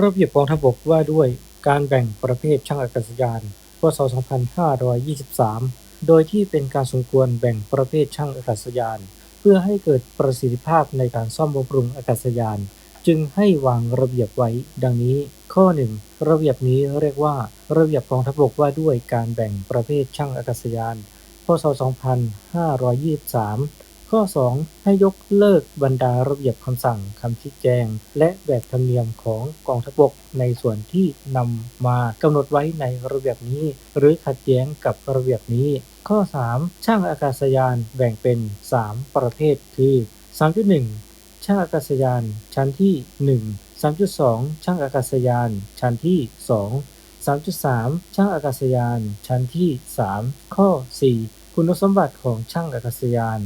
ระเบียบกองทัพบกว่าด้วยการแบ่งประเภทช่างอากาศยานพศ 2523 โดยที่เป็นการสมควรแบ่งประเภทช่างอากาศยาน เพื่อให้เกิดประสิทธิภาพในการซ่อมบำรุงอากาศยาน จึงให้วางระเบียบไว้ ดังนี้ ข้อ 1 ระเบียบนี้เรียกว่า ระเบียบกองทัพบกว่าด้วยการแบ่งประเภทช่างอากาศยาน พศ 2523 ข้อ 2 ให้ยกเลิกบรรดาระเบียบคำสั่งคำชี้แจง และแบบธรรมเนียมของกองทัพบกในส่วนที่นำมากำหนดไว้ในระเบียบนี้ หรือขัดแย้งกับระเบียบนี้ ข้อ 3 ช่างอากาศยานแบ่งเป็น 3 ประเภทคือ 3.1 ช่างอากาศยานชั้นที่ 1 3.2 ช่างอากาศยานชั้นที่ 2 3.3 ช่างอากาศยานชั้นที่ 3 ข้อ 4 คุณสมบัติของช่างอากาศยาน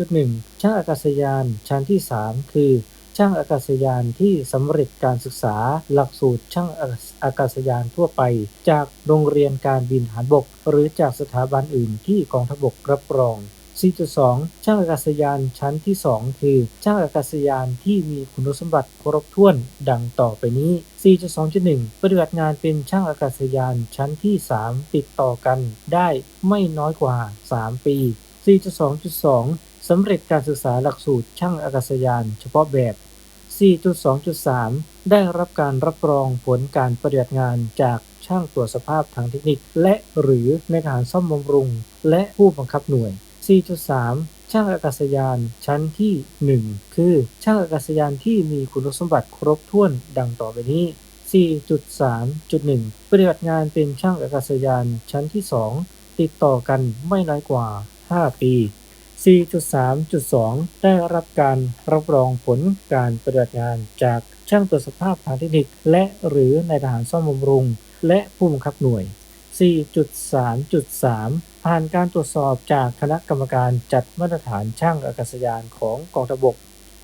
4.1 ช่างอากาศยานชั้นที่ 3 คือ ช่างอากาศยานที่สำเร็จการศึกษาหลักสูตรช่างอากาศยานทั่วไป จากโรงเรียนการบินทหารบก หรือจากสถาบันอื่นที่กองทัพบกรับรอง 4.2 ช่างอากาศยานชั้นที่ 2 คือ ช่างอากาศยานที่มีคุณสมบัติครบถ้วนดังต่อไปนี้ 4.2.1 ปฏิบัติงานเป็นช่างอากาศยานชั้นที่ 3 ติดต่อกันได้ไม่น้อยกว่า 3 ปี 4.2.2 สำเร็จการศึกษาหลักสูตรช่างอากาศยานเฉพาะแบบ 4.2.3 ได้รับการรับรองผลการปฏิบัติงานจากช่างตรวจสภาพทางเทคนิค และหรือในฐานซ่อมบำรุง และผู้บังคับหน่วย 4.3 ช่างอากาศยานชั้นที่ 1 คือ ช่างอากาศยานที่มีคุณสมบัติครบถ้วนดังต่อไปนี้ 4.3.1 ปฏิบัติงานเป็นช่างอากาศยานชั้นที่ 2 ติดต่อกันไม่น้อยกว่า 5 ปี 4.3.2 ได้รับการรับรองผลการปฏิบัติงานจากช่างตรวจสภาพทางเทคนิค และหรือในทหารซ่อมบำรุง และผู้บังคับหน่วย 4.3.3 ผ่านการตรวจสอบจากคณะกรรมการจัดมาตรฐานช่างอากาศยานของกองทัพบก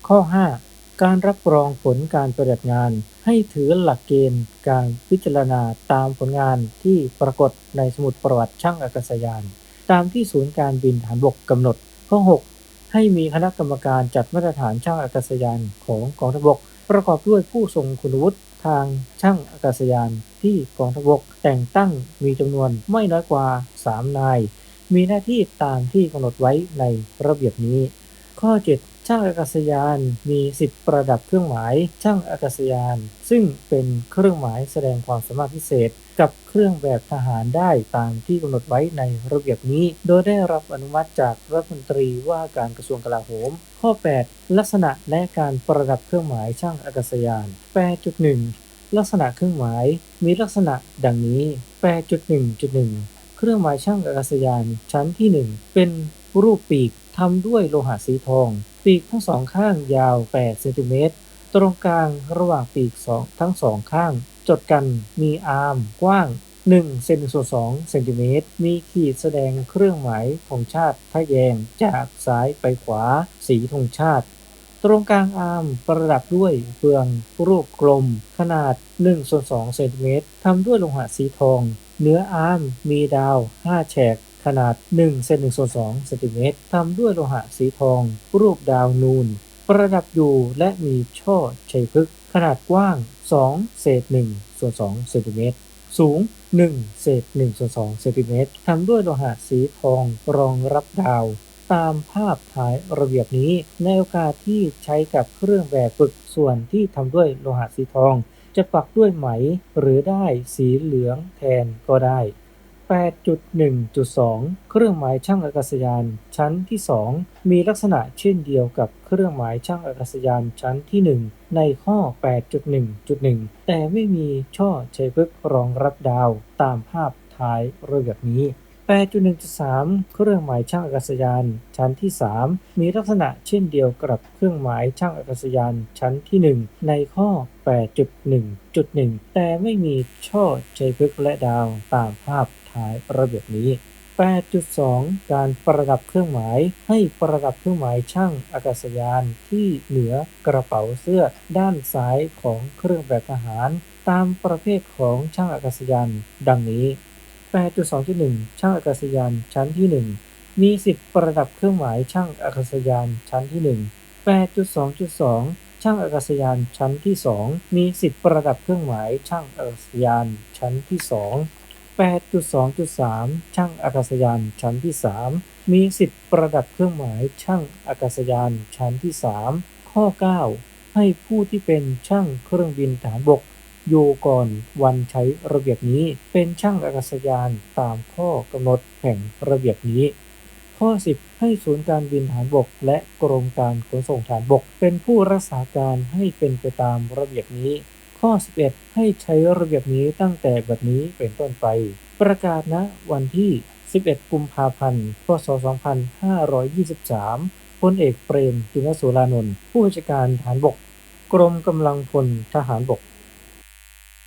ข้อ 5 การรับรองผลการปฏิบัติงาน ให้ถือหลักเกณฑ์การพิจารณาตามผลงานที่ปรากฏในสมุดประวัติช่างอากาศยาน ตามที่ศูนย์การบินทหารบกกำหนด ข้อ 6 ให้มีคณะกรรมการจัดมาตรฐานช่างอากาศยานของกองทัพบก ประกอบด้วยผู้ทรงคุณวุฒิ ทางช่างอากาศยานที่กองทัพบกแต่งตั้งมีจำนวนไม่น้อยกว่า 3 นาย มีหน้าที่ตามที่กำหนดไว้ในระเบียบนี้ ข้อ 7 ช่างอากาศยานมีสิทธิประดับเครื่องหมาย ช่างอากาศยาน ซึ่งเป็นเครื่องหมายแสดงความสามารถพิเศษ กับเครื่องแบบทหารได้ตามที่กำหนดไว้ในระเบียบนี้ โดยได้รับอนุมัติจากรัฐมนตรีว่าการกระทรวงกลาโหม ข้อ 8 ลักษณะและการประดับเครื่องหมายช่างอากาศยาน 8.1 ลักษณะเครื่องหมายมีลักษณะดังนี้ 8.1.1 เครื่องหมายช่างอากาศยานชั้นที่ 1 เป็นรูปปีกทำด้วยโลหะสีทอง ปีกทั้งสองข้างยาว 8 เซนติเมตร ตรงกลางระหว่างปีกสองทั้งสองข้าง จดกันมีอาร์มกว้าง 1 เซนส่วน2เซนติเมตร มีขีดแสดงเครื่องหมายธงชาติทะแยงจากซ้ายไปขวา สีธงชาติ ตรงกลางอาร์มประดับด้วยเฟืองรูปกลม ขนาด1ส่วน2เซนติเมตรทำด้วยโลหะสีทอง เนื้ออาร์มมีดาว 5 แฉก ขนาด1เซน1ส่วน2เซนติเมตรทำด้วยโลหะสีทอง รูปดาวนูน ประดับอยู่และมีช่อชัยพฤกษ์ขนาดกว้าง 2 เศษ1ส่วน2เซนติเมตรสูง 1 เศษ1ส่วน2เซนติเมตรทำด้วยโลหะสีทองรองรับดาว ตามภาพท้ายระเบียบนี้ในโอกาสที่ใช้กับเครื่องแบบฝึกส่วนที่ทำด้วยโลหะสีทอง จะปักด้วยไหมหรือได้สีเหลืองแทนก็ได้ 8.1.2 เครื่องหมายช่างอากาศยาน ชั้นที่ 2 มีลักษณะเช่นเดียวกับเครื่องหมายช่างอากาศยานชั้นที่ 1 ในข้อ 8.1.1 แต่ไม่มีช่อชัยพฤกษ์รองรับดาวตามภาพท้ายระเบียบนี้ 8.1.3 เครื่องหมายช่างอากาศยาน ชั้นที่ 3 มีลักษณะเช่นเดียวกับเครื่องหมายช่างอากาศยานชั้นที่ 1 ในข้อ 8.1.1 แต่ไม่มีช่อชัยพฤกษ์และดาวตามภาพท้ายระเบียบนี้ 8.2 การประดับเครื่องหมายให้ประดับเครื่องหมายช่างอากาศยานที่เหนือกระเป๋าเสื้อด้านซ้ายของเครื่องแบบทหาร ตามประเภทของช่างอากาศยานดังนี้ 8.2.1 ช่างอากาศยานชั้นที่ 1 มีสิทธิ์ประดับเครื่องหมายช่างอากาศยานชั้นที่ 1 8.2.2 ช่างอากาศยานชั้นที่ 2 มีสิทธิ์ประดับเครื่องหมายช่างอากาศยานชั้นที่ 2 8.2.3 ช่างอากาศยานชั้นที่ 3 มีสิทธิ์ประดับเครื่องหมายช่างอากาศยานชั้นที่ 3 ข้อ 9 ให้ผู้ที่เป็นช่างเครื่องบินฐานบก อยู่ก่อนวันใช้ระเบียบนี้เป็นช่างอากาศยานตามข้อกำหนดแห่งระเบียบนี้ ข้อ 10 ให้ศูนย์การบินฐานบก และกรมการขนส่งฐานบก เป็นผู้รักษาการให้เป็นไปตามระเบียบนี้ ข้อ 11 ให้ใช้ระเบียบนี้ตั้งแต่บัดนี้เป็นต้นไป ประกาศณวันที่ 11 กุมภาพันธ์พศ 2523พลเอกเปรมตินสุรานนท์ผู้บัญชาการฐานบก กรมกำลังพลทหารบก